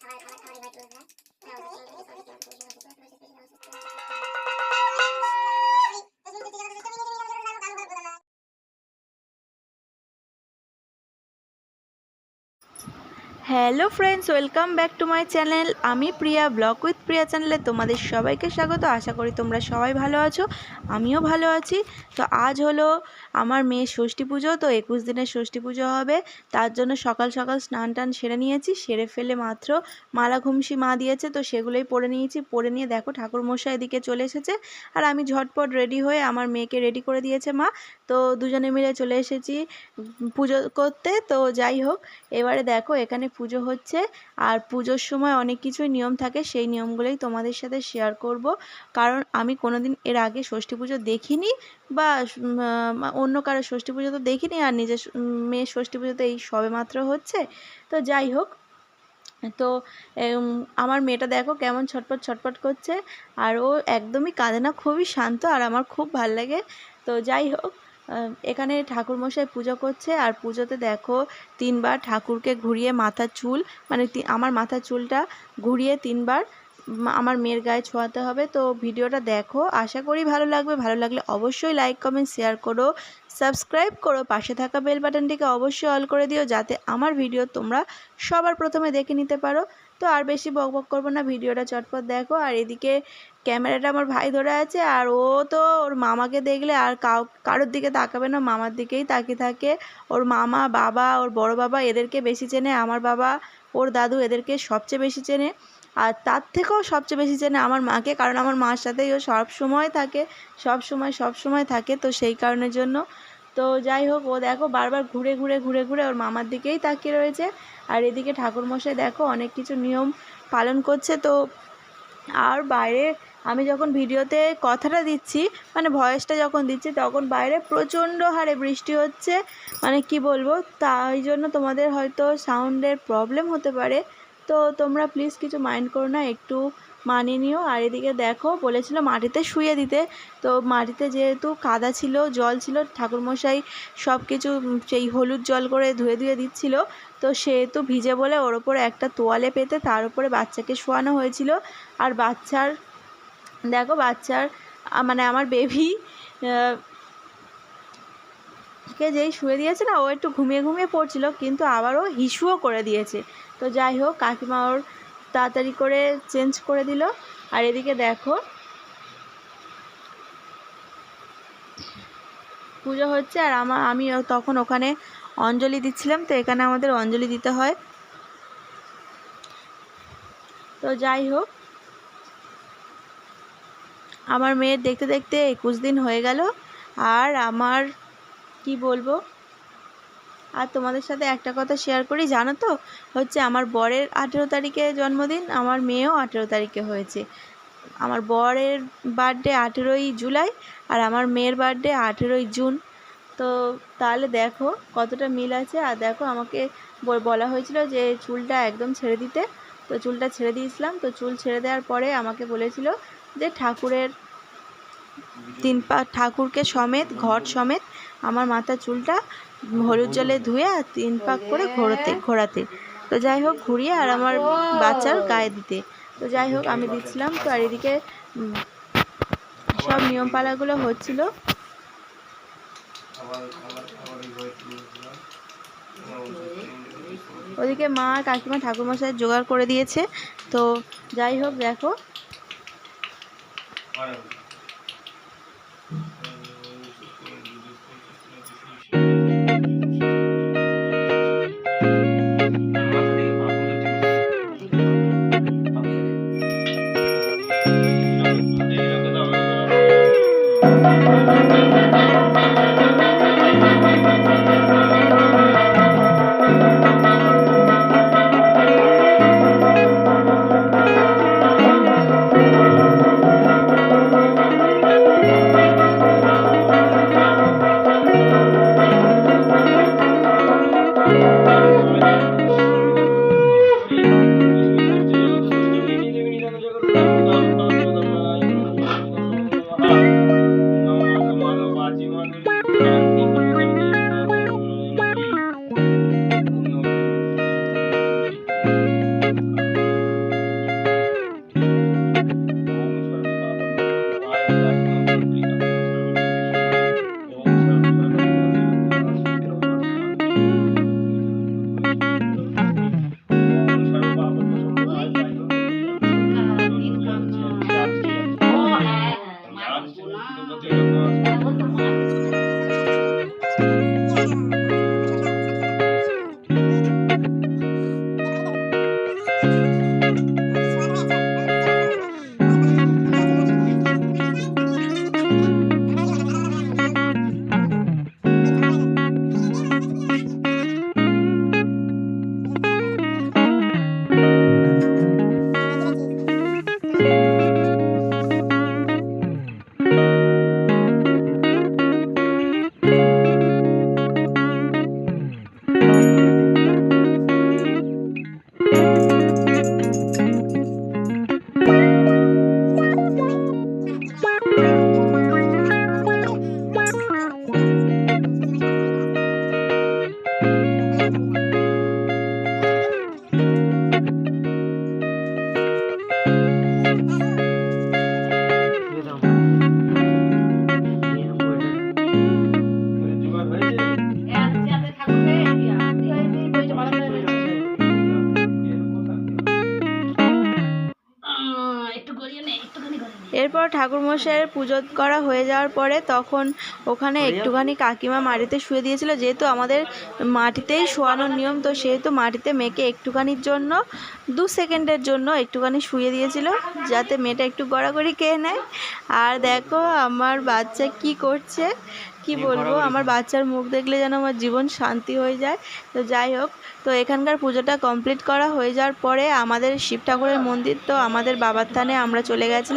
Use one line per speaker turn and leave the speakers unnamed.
খাবার খাবার খাবার hello friends, welcome back to my channel. আমি প্রিয়া, ব্লগ উইথ প্রিয়া চ্যানেলে তোমাদের সবাইকে স্বাগত। আশা করি তোমরা সবাই ভালো আছো, আমিও ভালো আছি। তো আজ হলো আমার মেয়ের ষষ্ঠী পুজো, তো একুশ দিনের ষষ্ঠী পুজো হবে। তার জন্য সকাল সকাল স্নান টান সেরে নিয়েছি, সেরে ফেলে মাত্র মালা ঘুমসি মা দিয়েছে, তো সেগুলোই পরে নিয়েছি। পরে নিয়ে দেখো ঠাকুরমশাই এদিকে চলে এসেছে, আর আমি ঝটপট রেডি হয়ে আমার মেয়েকে রেডি করে দিয়েছে মা। তো দুজনে মিলে চলে এসেছি পুজো করতে, তো যাই হোক, এবারে দেখো এখানে পুজো হচ্ছে। আর পুজোর সময় অনেক কিছুই নিয়ম থাকে, সেই নিয়মগুলোই তোমাদের সাথে শেয়ার করব। কারণ আমি কোনোদিন এর আগে ষষ্ঠী পুজো দেখিনি বা অন্য কারও ষষ্ঠী পুজো তো দেখিনি আর নিজের মেয়ের ষষ্ঠী পুজো তো এই সবেমাত্র হচ্ছে। তো যাই হোক, তো আমার মেয়েটা দেখো কেমন ছটপট ছটপট করছে। আর ও একদমই কাঁদে না, খুবই শান্ত আর আমার খুব ভালো লাগে। তো যাই হোক এখানে ঠাকুরমশাই পুজো করছে আর পুজোতে দেখো তিনবার ঠাকুরকে ঘুরিয়ে মাথার চুল মানে আমার মাথার চুলটা ঘুরিয়ে তিনবার আমার মেয়ের গায়ে ছোঁয়াতে হবে। তো ভিডিওটা দেখো, আশা করি ভালো লাগবে। ভালো লাগলে অবশ্যই লাইক কমেন্ট শেয়ার করো সাবস্ক্রাইব করো, পাশে থাকা বেল বাটনটিকে অবশ্যই অল করে দিও যাতে আমার ভিডিও তোমরা সবার প্রথমে দেখে নিতে পারো। তো আর বেশি বক বক করব না, ভিডিওটা চটপট দেখো। আর এদিকে ক্যামেরাটা আমার ভাই ধরে আছে, আর ও তো ওর মামাকে দেখলে আর কাউ, কারোর দিকে তাকাবে না, মামার দিকেই তাকিয়ে থাকে। ওর মামা, বাবা, ওর বড় বাবা এদেরকে বেশি চেনে, আমার বাবা, ওর দাদু এদেরকে সবচেয়ে বেশি চেনে। আর তার থেকেও সবচেয়ে বেশি চেনে আমার মাকে, কারণ আমার মার সাথেই ও সব সময় থাকে সব সময় সব সময় থাকে, তো সেই কারণের জন্য তো যাই হোক, ও দেখো বারবার ঘুরে ঘুরে ঘুরে ঘুরে ওর মামার দিকেই তাকিয়ে রয়েছে। আর এদিকে ঠাকুরমশাই দেখো অনেক কিছু নিয়ম পালন করছে। তো আর বাইরে আমি যখন ভিডিওতে কথাটা দিচ্ছি মানে ভয়েসটা যখন দিচ্ছি, তখন বাইরে প্রচণ্ড হারে বৃষ্টি হচ্ছে। মানে কি বলব, তাই জন্য তোমাদের হয়তো সাউন্ডের প্রবলেম হতে পারে। তো তোমরা প্লিজ কিছু মাইন্ড করো না, একটু মানিয়ে নিও। আর এদিকে দেখো, বলেছিল মাটিতে শুয়ে দিতে। তো মাটিতে যেহেতু কাদা ছিল, জল ছিল, ঠাকুরমশাই সব কিছু সেই হলুদ জল করে ধুয়ে ধুয়ে দিচ্ছিল। তো সেহেতু ভিজে বলে ওর ওপর একটা তোয়ালে পেতে তার উপরে বাচ্চাকে শোয়ানো হয়েছিল। আর বাচ্চার, দেখো বাচ্চার মানে আমার বেবি কে যেই শুয়ে দিয়েছে না, ও একটু ঘুমিয়ে ঘুমিয়ে পড়ছিল, কিন্তু আবারও হিসুও করে দিয়েছে। তো যাই হোক, কাকিমা ওর তাড়াতাড়ি করে চেঞ্জ করে দিল। আর এদিকে দেখো, পুজো হচ্ছে আর আমার আমি তখন ওখানে অঞ্জলি দিচ্ছিলাম, তো এখানে আমাদের অঞ্জলি দিতে হয়। তো যাই হোক, আমার মেয়ের দেখতে দেখতে একুশ দিন হয়ে গেল। আর আমার, কি বলব? আর তোমাদের সাথে একটা কথা শেয়ার করি, জানো তো? হচ্ছে আমার বরের আঠেরো তারিখে জন্মদিন, আমার মেয়েও আঠেরো তারিখে হয়েছে। আমার বরের বার্থডে আঠেরোই জুলাই আর আমার মেয়ের বার্থডে আঠেরোই জুন। তো তাহলে দেখো কতটা মিল আছে। আর দেখো আমাকে বলা হয়েছিল যে চুলটা একদম ছেড়ে দিতে। তো চুলটা ছেড়ে দিয়েছিলাম। তো চুল ছেড়ে দেওয়ার পরে আমাকে বলেছিল যে ঠাকুরের তিন পা, ঠাকুরকে সমেত, ঘট সমেত আমার মাথার চুলটা হলুদ জলে ধুয়ে আর তিন পাক করে ঘোরাতে ঘোরাতে। তো যাই হোক, ঘুরিয়ে আর আমার বাচ্চার গায়ে দিতে। তো যাই হোক, আমি দিচ্ছিলাম। তো আর এদিকে সব নিয়মপালাগুলো হচ্ছিল। ওদিকে মা আর কাকিমা ঠাকুরমশাই জোগাড় করে দিয়েছে। তো যাই হোক, দেখো। ঠাকুরমশাইয়ের পুজো করা হয়ে যাওয়ার পরে তখন ওখানে একটুখানি কাকিমা মাটিতে শুয়ে দিয়েছিল যেহেতু আমাদের মাটিতেই শোয়ানোর নিয়ম তো সেহেতু মাটিতে মেয়েকে একটুখানির জন্য দু সেকেন্ডের জন্য একটুখানি শুয়ে দিয়েছিল যাতে মেয়েটা একটু গড়াগড়ি খেয়ে নেয়। আর দেখো আমার বাচ্চা কি করছে কি বলব আমার বাচ্চার মুখ দেখলে যেন আমার জীবন শান্তি হয়ে যায়। তো যাই হোক তো এখানকার পুজোটা কমপ্লিট করা হয়ে যাওয়ার পরে আমাদের শিব ঠাকুরের মন্দির তো আমাদের বাবার থানে আমরা চলে গেছিলাম।